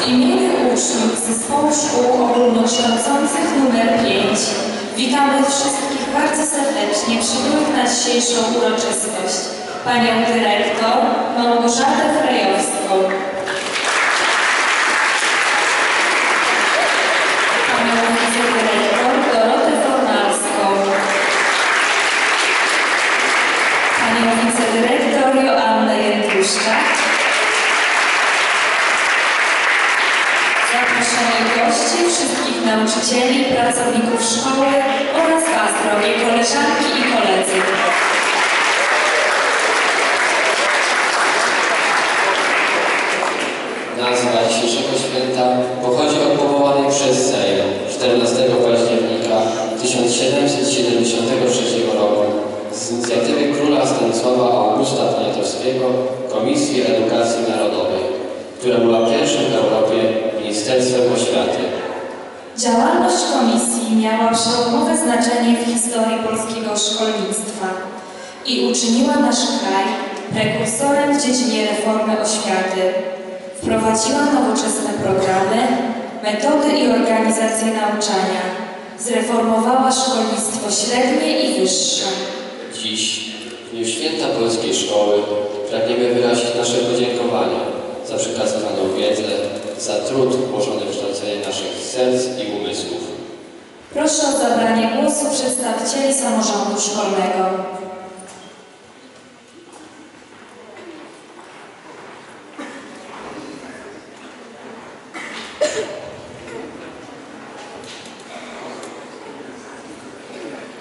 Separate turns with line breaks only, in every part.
W imieniu uczniów Zespołu Szkół Ogólnokształcących nr 5 witamy wszystkich bardzo serdecznie przybyłych na dzisiejszą uroczystość. Panią dyrektor Małgorzatę Frejowską. Nauczycieli, pracowników szkoły oraz Was, drogie koleżanki i koledzy.
Nazwa dzisiejszego święta pochodzi od powołanej przez Sejm 14 października 1773 roku z inicjatywy króla Stanisława Augusta Poniatowskiego Komisji Edukacji Narodowej, która była pierwszym w Europie Ministerstwem Oświaty.
Działalność komisji miała przełomowe znaczenie w historii polskiego szkolnictwa i uczyniła nasz kraj prekursorem w dziedzinie reformy oświaty. Wprowadziła nowoczesne programy, metody i organizację nauczania. Zreformowała szkolnictwo średnie i wyższe.
Dziś, w dniu święta polskiej szkoły, pragniemy wyrazić nasze podziękowania za przekazywaną wiedzę, za trud włożony w kształcenie naszych serc i umysłów.
Proszę o zabranie głosu przedstawicieli samorządu szkolnego.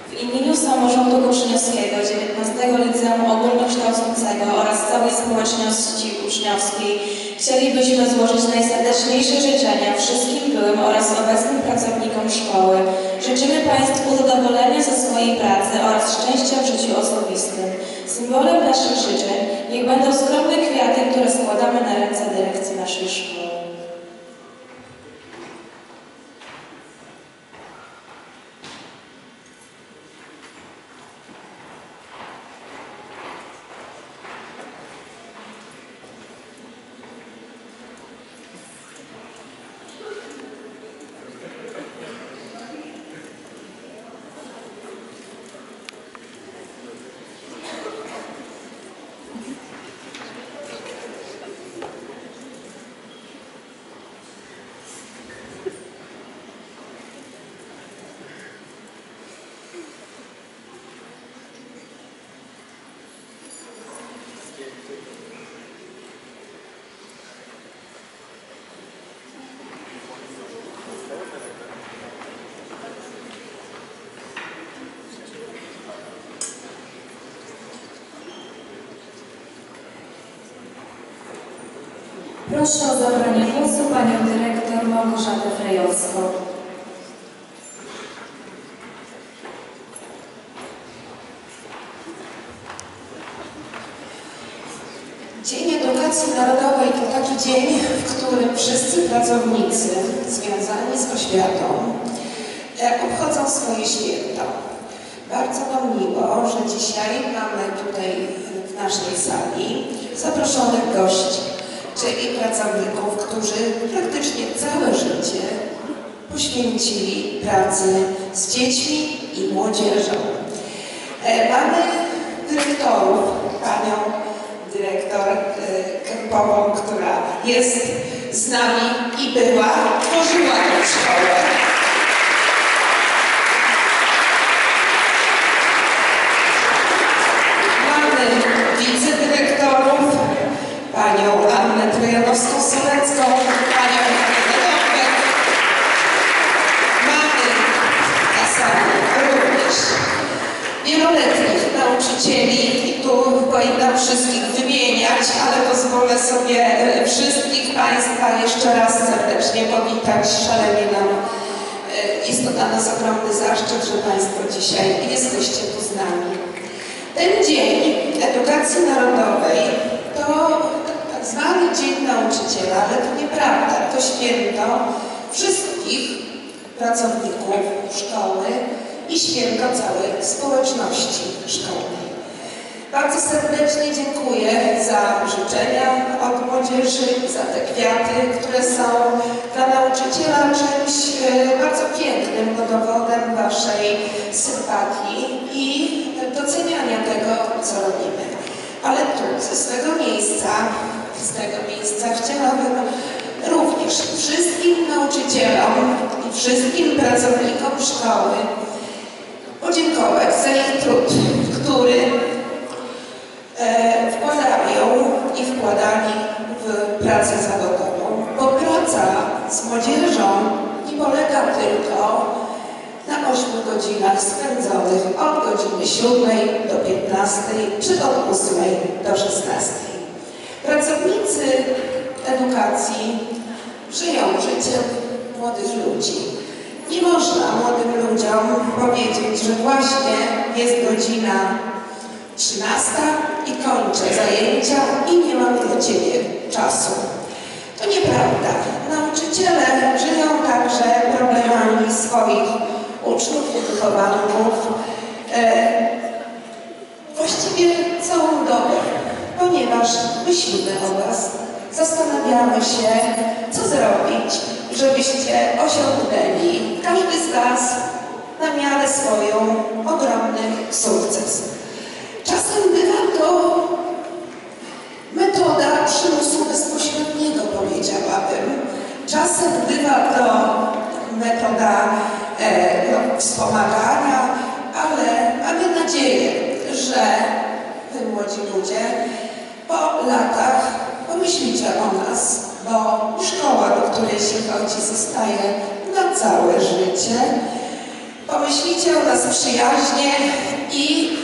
W imieniu samorządu Goszyniowskiego 19 Liceum całej społeczności uczniowskiej chcielibyśmy złożyć najserdeczniejsze życzenia wszystkim byłym oraz obecnym pracownikom szkoły. Życzymy Państwu zadowolenia ze swojej pracy oraz szczęścia w życiu osobistym. Symbolem naszych życzeń niech będą skromne kwiaty, które składamy na ręce dyrekcji naszej szkoły. Proszę o zabranie głosu Panią Dyrektor Małgorzatę Frejowską.
Dzień Edukacji Narodowej to taki dzień, w którym wszyscy pracownicy związani z oświatą e, obchodzą swoje święto. Bardzo nam miło, że dzisiaj mamy tutaj w naszej sali zaproszonych gości, czyli pracowników, którzy praktycznie całe życie poświęcili pracy z dziećmi i młodzieżą. E, Mamy dyrektorów, panią dyrektor e, Kępową, która jest z nami i była, tworzyła tę szkołę. Mamy wicedyrektorów, panią Annę Panią. Mamy na sali również wieloletnich nauczycieli i tu powinnam wszystkich wymieniać, ale pozwolę sobie e, wszystkich Państwa jeszcze raz serdecznie powitać. Szalenie nam e, jest to dla nas ogromny zaszczyt, że Państwo dzisiaj jesteście tu z nami. Ten Dzień Edukacji Narodowej to zwany Dzień Nauczyciela, ale to nieprawda. To święto wszystkich pracowników szkoły i święto całej społeczności szkolnej. Bardzo serdecznie dziękuję za życzenia od młodzieży, za te kwiaty, które są dla nauczyciela czymś e, bardzo pięknym, dowodem Waszej sympatii i doceniania tego, co robimy. Ale tu, ze z tego miejsca chciałabym również wszystkim nauczycielom i wszystkim pracownikom szkoły podziękować za ich trud, który e, wkładają i wkładali w pracę zawodową. Bo praca z młodzieżą nie polega tylko na 8 godzinach spędzonych od godziny 7 do 15 czy od 8 do 16. Pracownicy edukacji żyją życiem młodych ludzi. Nie można młodym ludziom powiedzieć, że właśnie jest godzina 13 i kończę zajęcia i nie mam dla Ciebie czasu. To nieprawda. Nauczyciele żyją także problemami swoich uczniów wychowanków e, właściwie całą dobę, ponieważ myślimy o Was, zastanawiamy się, co zrobić, żebyście osiągnęli, każdy z Was na miarę swoją, ogromny sukces. Czasem bywa to metoda przymusu bezpośredniego, powiedziałabym. Czasem bywa to metoda e, no, wspomagania, ale mamy nadzieję, że Wy młodzi ludzie po latach pomyślicie o nas, bo szkoła, do której się chodzi, zostaje na całe życie. Pomyślicie o nas przyjaźnie i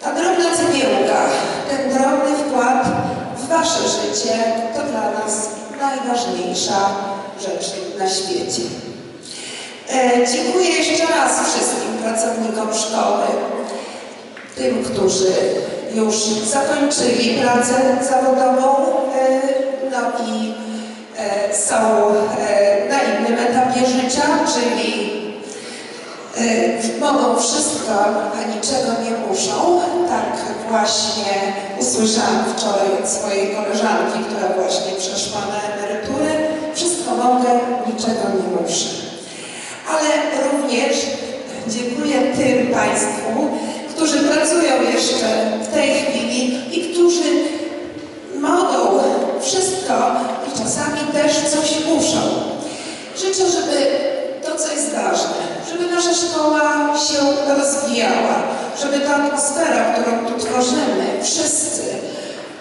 ta drobna cegiełka, ten drobny wkład w Wasze życie to dla nas najważniejsza rzecz na świecie. E, dziękuję jeszcze raz wszystkim pracownikom szkoły, tym, którzy już zakończyli pracę zawodową, e, no i e, są e, na innym etapie życia, czyli mogą wszystko, a niczego nie muszą. Tak właśnie usłyszałam wczoraj od swojej koleżanki, która właśnie przeszła na emeryturę. Wszystko mogę, niczego nie muszę. Ale również dziękuję tym Państwu, którzy pracują jeszcze w tej chwili i którzy mogą wszystko i czasami też coś muszą. Życzę, żeby to, co jest ważne, żeby nasza szkoła się rozwijała, żeby ta atmosfera, którą tu tworzymy, wszyscy,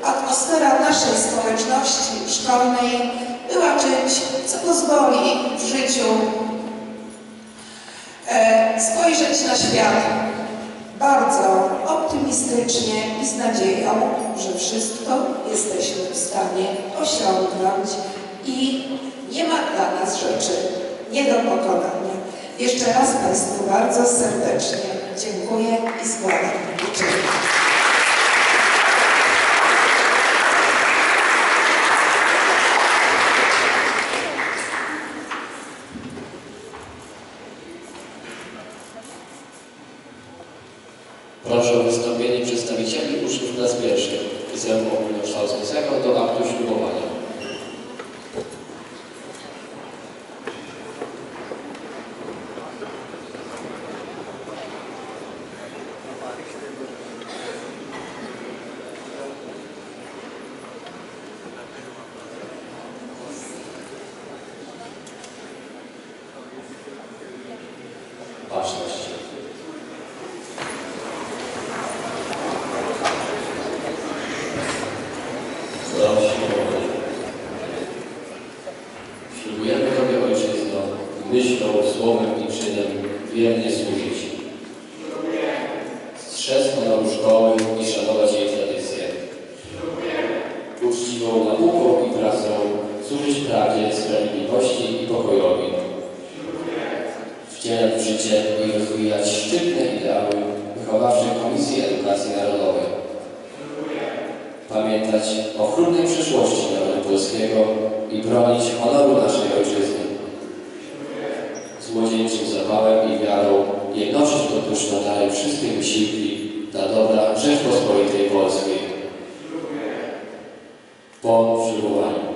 atmosfera naszej społeczności szkolnej była czymś, co pozwoli w życiu e, spojrzeć na świat bardzo optymistycznie i z nadzieją, że wszystko jesteśmy w stanie osiągnąć i nie ma dla nas rzeczy nie do pokonania. Jeszcze raz Państwu bardzo serdecznie dziękuję i składam życzenia.
Proszę wystąpienie przedstawicieli uczniów klas pierwszych Liceum Ogólnokształcącego do aktu ślubowania. Prawdzie, sprawiedliwości i pokojowi. Wcielać w życie i rozwijać szczytne ideały wychowawczej Komisji Edukacji Narodowej. Pamiętać o chlubnej przyszłości narodu polskiego i bronić honoru naszej ojczyzny. Z młodzieńczym zapałem i wiarą jednoczyć podróż dalej wszystkie wysiłki dla dobra Rzeczpospolitej Polskiej. Po przywołaniu.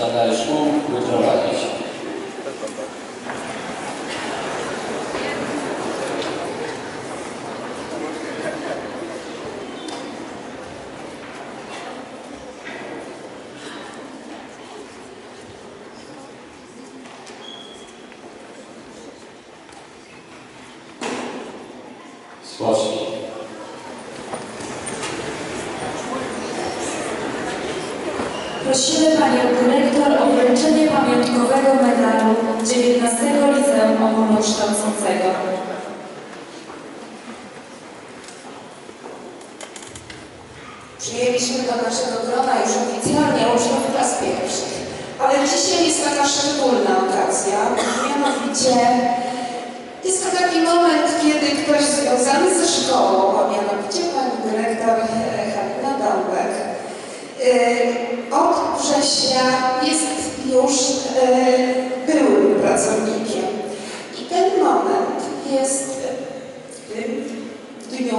Sztandarz mógł wyprowadzić. Spocznij.
Prosimy Panią Dyrektor o wręczenie pamiątkowego medalu 19 Liceum Ogólnokształcącego.
Przyjęliśmy do naszego grona już oficjalnie uczniów klas pierwszych. Ale dzisiaj jest taka szczególna okazja, mianowicie jest to taki moment, kiedy ktoś związany ze szkołą, a mianowicie pani dyrektor e, Halina Dąbek, e, od września jest już e, byłym pracownikiem. I ten moment jest w tym dniu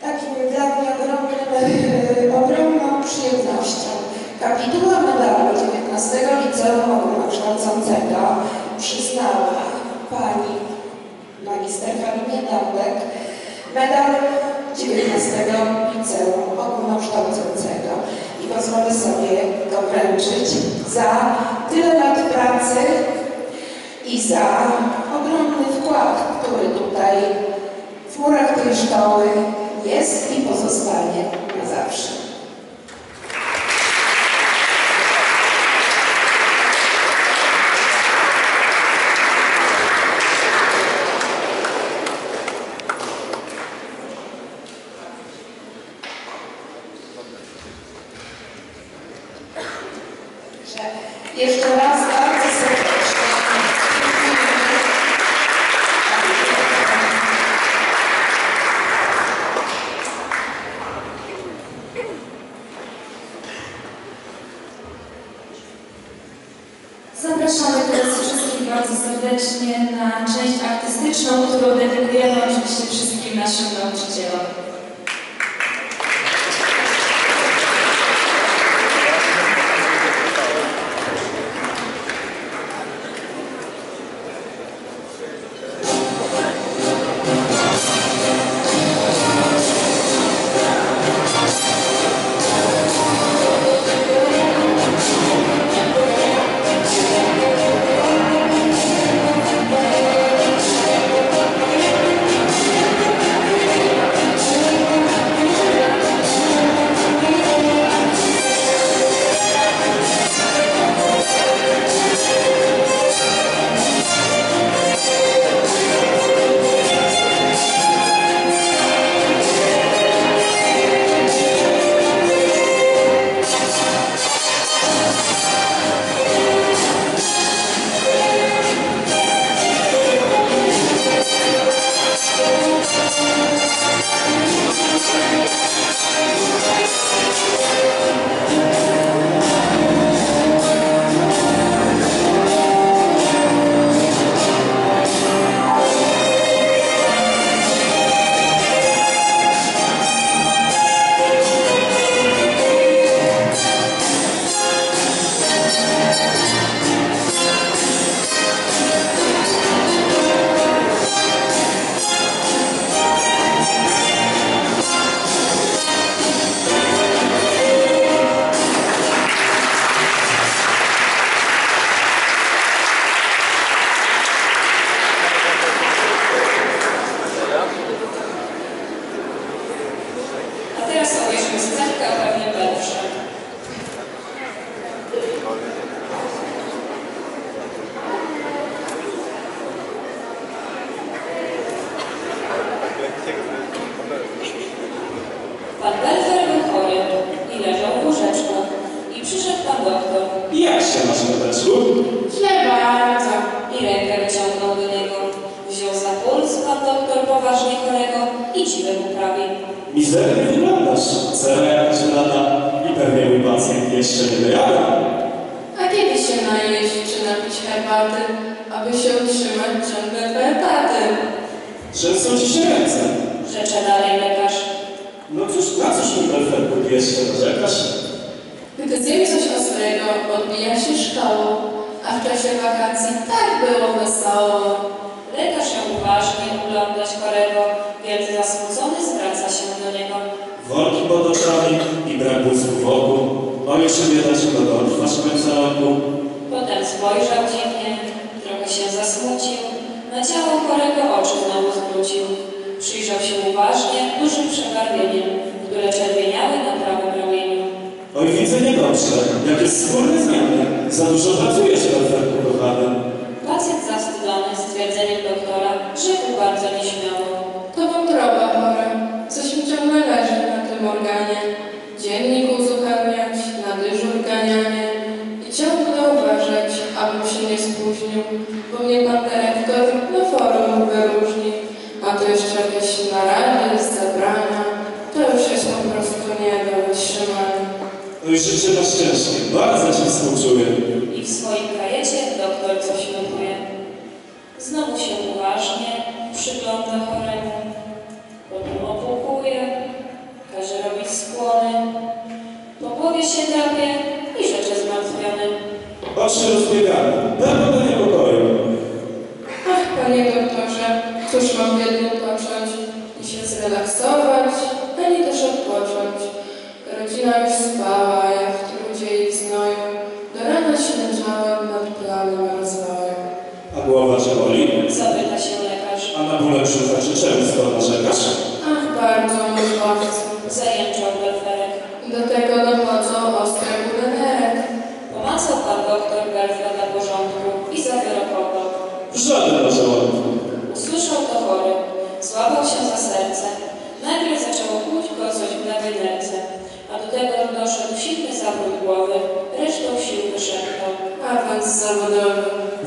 takim dla mnie ogromnym, e, ogromną przyjemnością. Kapituła medalu 19 Liceum Ogólnokształcącego przyznała pani magister Halinie Dąbek medal 19 Liceum Ogólnokształcącego i pozwolę sobie go wręczyć za tyle lat pracy i za ogromny wkład, który tutaj w murach tej szkoły jest i pozostanie na zawsze. Źle bardzo.
i rękę wyciągnął do niego. Wziął za puls, pan doktor
poważnie chorego i dziwę mu prawi.
Mizernie wyglądasz. Cera jakaś lata i pewnie mój pacjent jeszcze nie dojada.
A kiedy się najeść czy napić herbaty, aby się utrzymać ciągle dwa etaty?
Trzęsą ci się ręce.
Rzecze dalej lekarz.
No cóż, na cóż mi perfektu jeszcze narzekasz?
Gdy zjem coś ostrego, odbija się szkołą, a w czasie wakacji tak było wesoło.
Lekarz ją uważnie oglądać chorego, więc zasmucony zwraca się do niego.
Worki pod oczami i brak błysku wokół. Oj, czy nie dać go dotrwasz końca roku?
Potem spojrzał dziwnie,
niedobrze. Jakie skórne zmiany. Za dużo pracujesz,
się
drapie i rzeczy zmartwiony.
Oczy rozbiegane. Do niepokoju.
Ach, panie doktorze, cóż mam biedny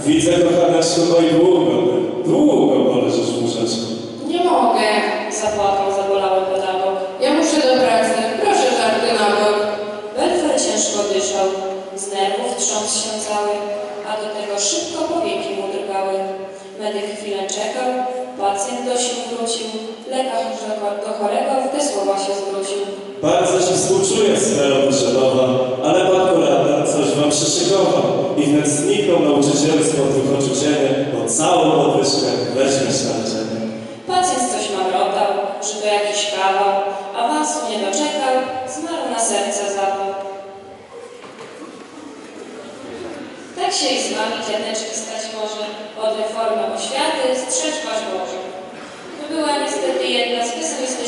Widzę, kochanaczku, oj długo, długo poleżysz w łóżeczku.
Nie mogę.
Zapłakał zabolały pedagog.
Ja muszę do pracy. Proszę żarty na bok.
Belfer ciężko dyszał, z nerwów trząsł się cały, a do tego szybko powieki mu drgały. Medyk chwilę czekał, pacjent do sił wrócił, lekarz do- do chorego w te słowa się zwrócił.
Bardzo ci współczuję, sfero duszelowa, ale pan poradna coś wam przyszykował. I wnet znikną nauczyciele spod wychoczu cienie, bo całą podwyżkę na leczenie.
Pacjent coś mamrotał, że to jakiś kawał, awansu nie doczekał, zmarł na serce zapał. Tak się i z wami, dziadeczki, stać może, od reformy oświaty strzecz wasz Boże. To była niestety jedna z pesymistycznych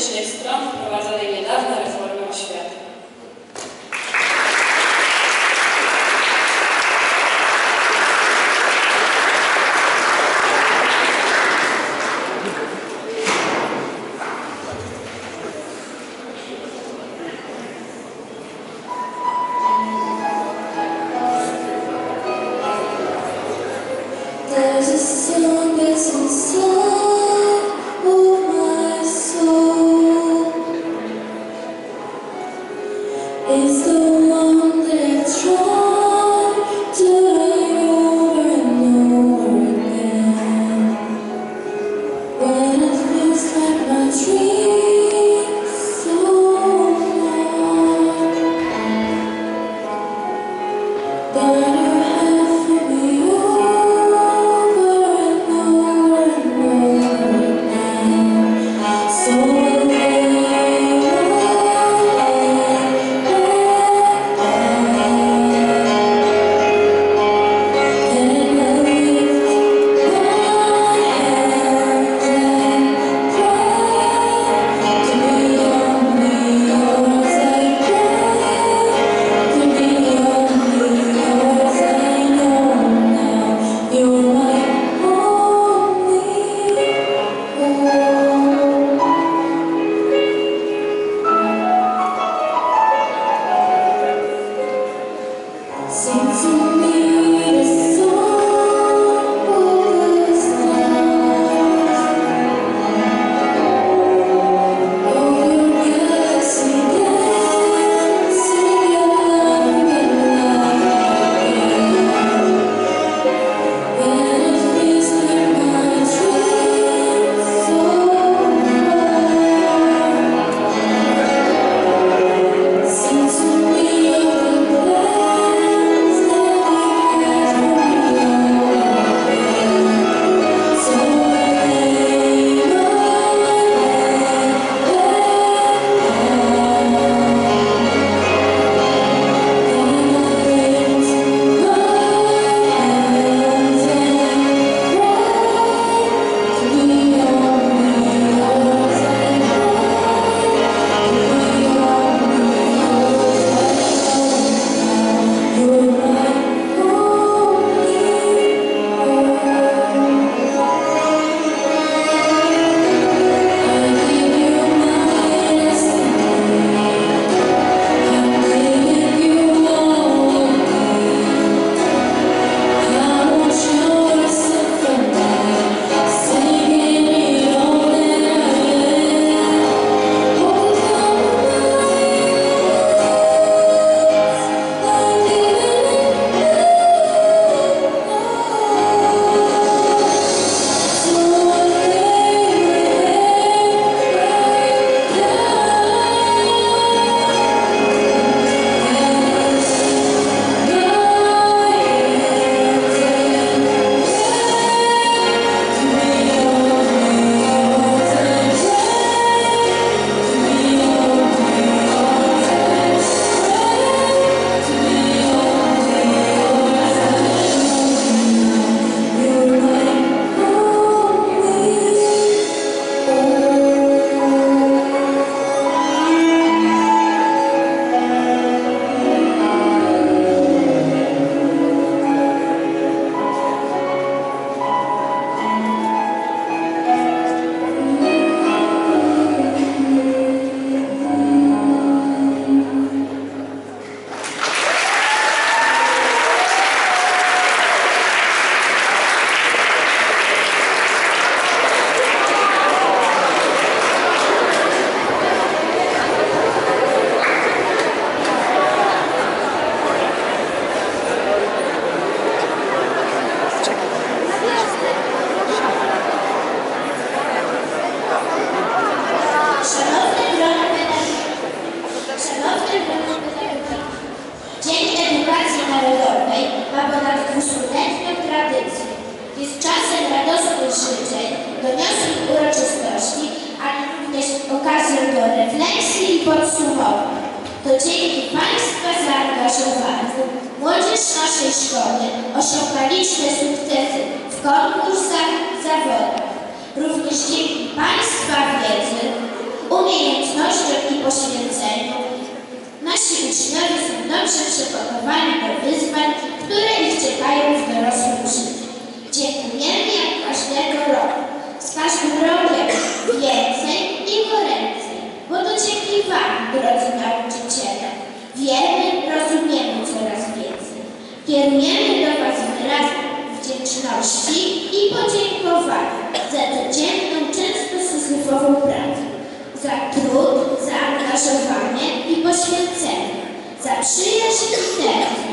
przyjaźń i serce.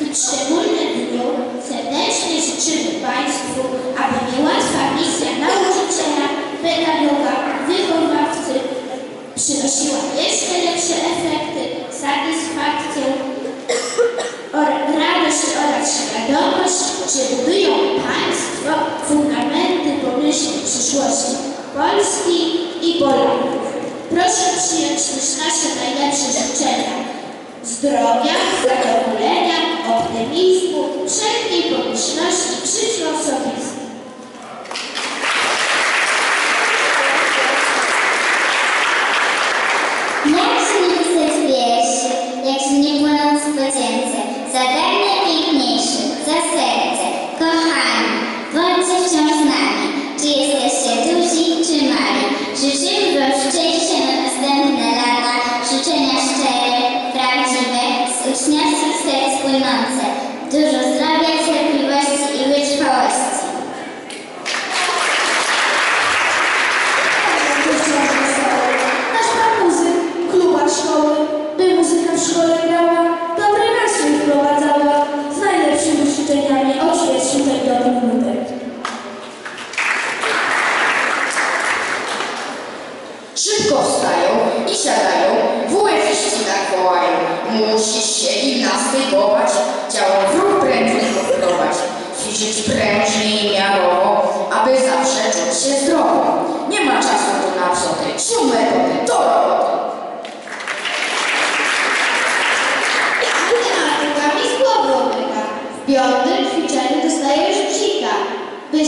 W szczególnym dniu serdecznie życzymy Państwu, aby niełatwa misja nauczyciela, pedagoga, wychowawcy przynosiła jeszcze lepsze efekty, satysfakcję, radość oraz świadomość, że budują Państwo fundamenty pomyślnej przyszłości Polski i Polaków. Proszę przyjąć też nasze najlepsze życzenia zdrowia, zadowolenia, optymizmu, wszelkiej pomyślności w życiu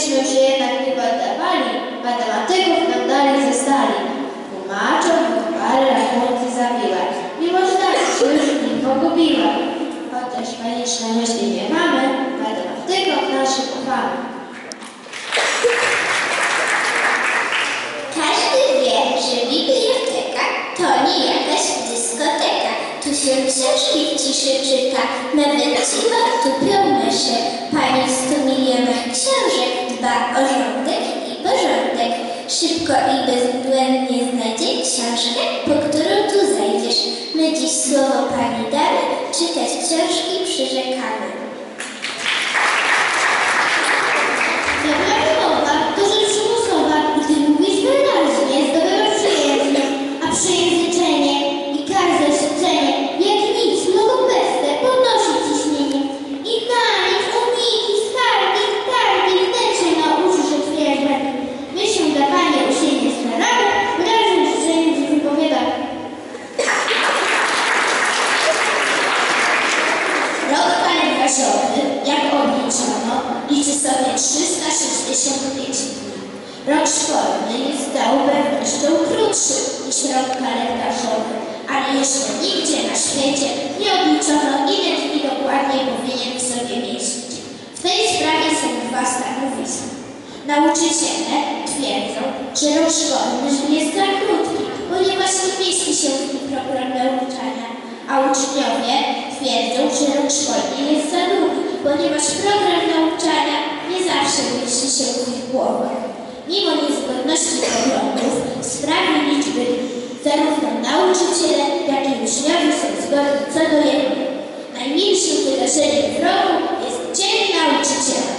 Byśmy się jednak nie poddawali, matematyków nam dali ze stali. Tłumaczą, parę rachunki zabiła. Mimo że tak się już nie pogubiła. Chociaż paniczne myśli nie mamy, matematykom naszym ufamy.
Każdy wie, że biblioteka to nie jakaś dyskoteka. Tu się książki w ciszy czyta, nawet cicho tupią myszy. Pani w stu milionach książek dba o rządek i porządek. Szybko i bezbłędnie znajdzie książkę, po którą tu zajdziesz. My dziś słowo Pani damy, czytać książki przyrzekamy.
Dobra mowa to rzecz przymusowa, gdy mówisz wyraźnie, zdobywasz przyjaźń, a przejęzyczenie i każde życzenie, jak nic, mogą bezte podnosić ciśnienie. I taniec, uniki, skargi, targi, wnętrze nauczy, że twierdzę. My się dawanie u siebie staramy, wyrażę życzenie, że wypowiadamy. Rok kalendarzowy, jak obliczono, liczy sobie 365 dni. Rok szkolny jest z całą pewnością krótszy niż rok kalendarzowy, ale jeszcze nigdzie na świecie nie obliczono, ile dni dokładnie powinien w sobie mieścić. W tej sprawie są dwa stanowiska. Nauczyciele twierdzą, że rok szkolny jest za krótki, ponieważ nie mieści się w nim program nauczania, a uczniowie twierdzą, że rok szkolny jest za długi, ponieważ program nauczania nie zawsze mieści się w ich głowach. Mimo niezgodności poglądów w sprawie liczby zarówno nauczyciele, jak i uczniowie są zgodni co do jednego. Najmniejszym wydarzeniem w roku jest Dzień Nauczyciela.